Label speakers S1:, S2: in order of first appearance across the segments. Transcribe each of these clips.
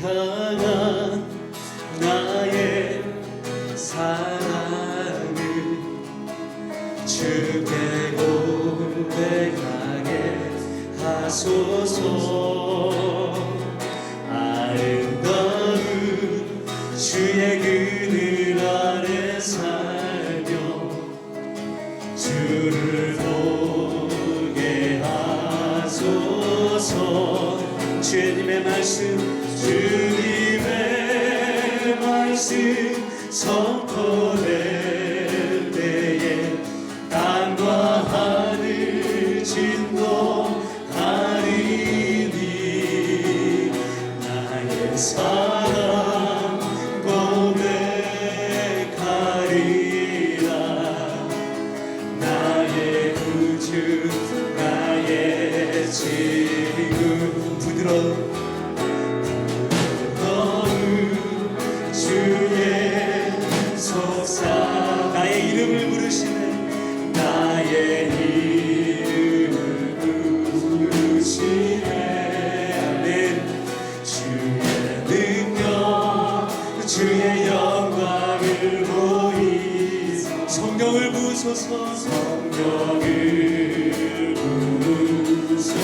S1: 향한 나의 사랑을 주께 고백하게 하소서. 아름다운 주의 그늘 아래 살며 주를 보게 하소서. 주님의 말씀 주님의 말씀 선포될 때에 땅과 하늘 진동하리니 나의 사 주의 영광을 보이소. 성령을 부소서. 성령을 부소서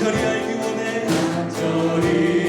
S1: 간절히 알기 원해 간절히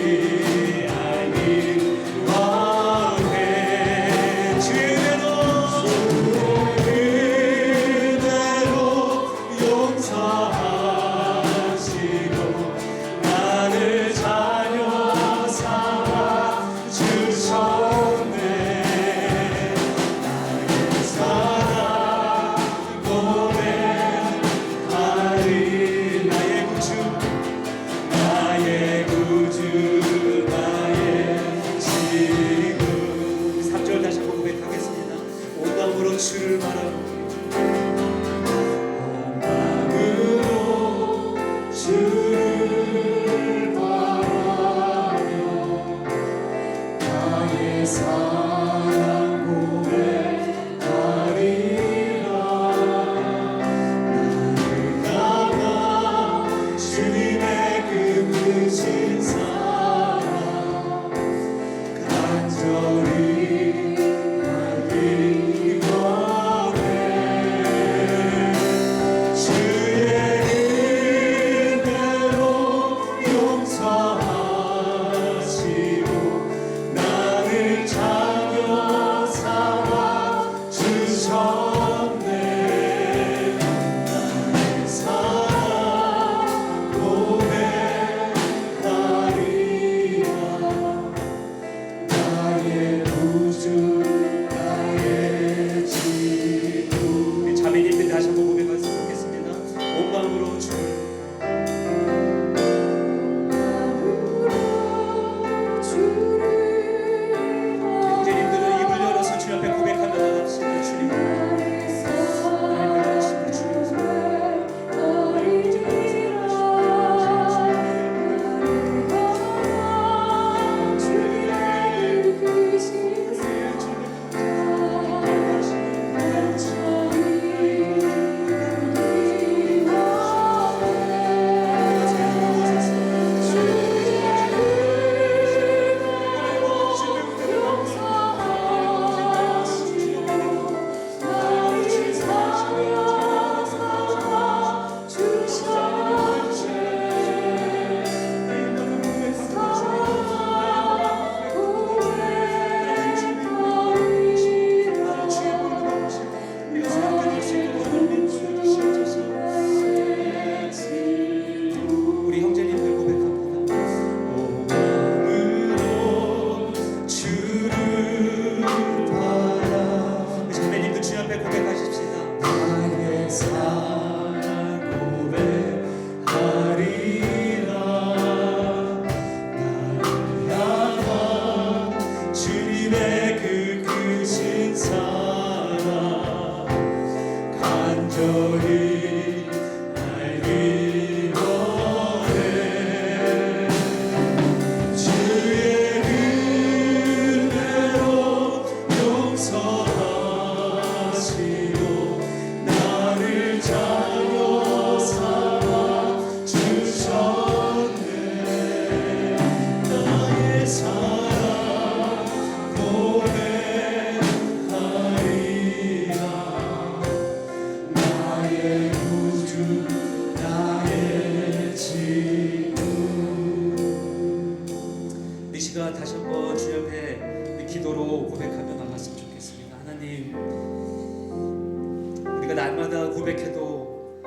S2: 우리가 날마다 고백해도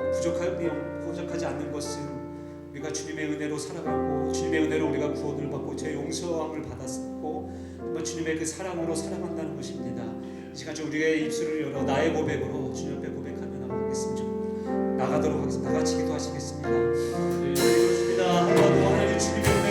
S2: 부족하지 않는 것은 우리가 주님의 은혜로 살아가고 주님의 은혜로 우리가 구원을 받고 제 용서함을 받았고 정말 주님의 그 사랑으로 살아간다는 것입니다. 이 시간 좀 우리의 입술을 열어 나의 고백으로 주님 앞에 고백하며 나가겠습니다. 나가도록 하겠습니다. 다 같이 기도하시겠습니다.
S1: 네, 그렇습니다. 한번